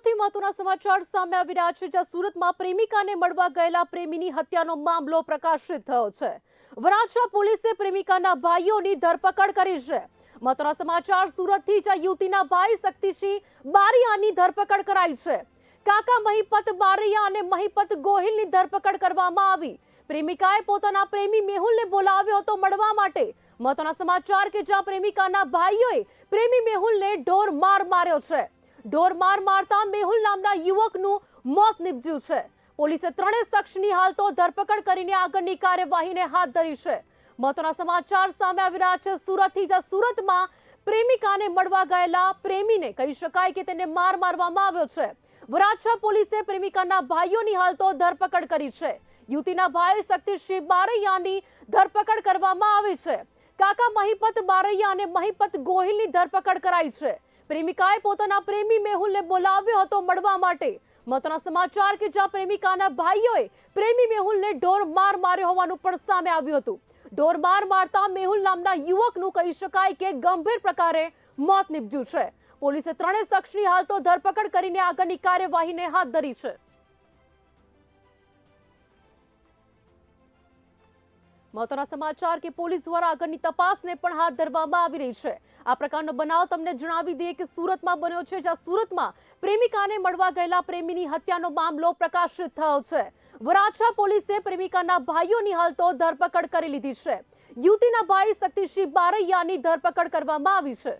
સુરતથી મહત્વના સમાચાર સામે આવી રહ્યા છે, જ્યાં સુરતમાં પ્રેમિકાને મળવા ગયેલા પ્રેમીની હત્યાનો મામલો પ્રકાશિત થયો છે. વરાછા પોલીસે પ્રેમિકાના ભાઈઓની ધરપકડ કરી છે. મહત્વના સમાચાર, સુરતથી જ્યાં યુવતીના ભાઈ શક્તિસિંહ બારિયાની ધરપકડ કરાઈ છે. કાકા મહિપત બારિયા અને મહિપત ગોહિલની ધરપકડ કરવામાં આવી. પ્રેમિકાએ પોતાના પ્રેમી મેહુલને બોલાવ્યો હતો મળવા માટે. મહત્વના સમાચાર કે જ્યાં પ્રેમિકાના ભાઈઓએ પ્રેમી મેહુલને ઢોર માર માર્યો છે. ઢોર માર મારતા મેહુલ નામના યુવકનું મોત નીપજ્યું છે. પોલીસે ત્રણેય શખ્સની હાલ તો ધરપકડ કરીને આગળની કાર્યવાહીને હાથ ધરી છે. મહત્વના સમાચાર સામે આવી રહ્યા છે. સુરતથી જ સુરતમાં પ્રેમિકાને મળવા ગયેલા પ્રેમીને કહી શકાય કે તેને માર મારવામાં આવ્યો છે. વરાછા પોલીસે પ્રેમિકાના ભાઈઓની હાલ તો ધરપકડ કરી છે. યુવતીના ભાઈ શક્તિસિંહ બારૈયાની ધરપકડ કરવામાં આવી છે. કાકા મહિપત બારૈયા અને મહિપત ગોહિલની ધરપકડ કરાઈ છે. પ્રેમિકાએ પોતાના પ્રેમી મેહુલને બોલાવ્યો હતો મળવા માટે. મહત્વના સમાચાર કે જ્યાં પ્રેમિકાના ભાઈઓએ પ્રેમી મેહુલને ઢોર માર માર્યો હોવાનું પણ સામે આવ્યું હતું. ઢોર માર મારતા મેહુલ નામના યુવકનું કહી શકાય કે ગંભીર પ્રકારે મોત નીપજ્યું છે. પોલીસે ત્રણેય શખ્સની હાલ તો ધરપકડ કરીને આગળની કાર્યવાહીને હાથ ધરી છે. મહત્વના સમાચાર કે પોલીસ દ્વારા આગળની તપાસને પણ હાથ ધરવામાં આવી રહી છે. આ પ્રકારનો બનાવ તમને જણાવી દઈએ કે સુરતમાં બન્યો છે, જ્યાં સુરતમાં પ્રેમિકાને મળવા ગયેલા પ્રેમીની હત્યાનો મામલો પ્રકાશિત થયો છે. વરાછા પોલીસે પ્રેમિકાના ભાઈઓની હાલ તો ધરપકડ કરી લીધી છે. યુવતીના ભાઈ શક્તિસિંહ બારૈયાની ધરપકડ કરવામાં આવી છે.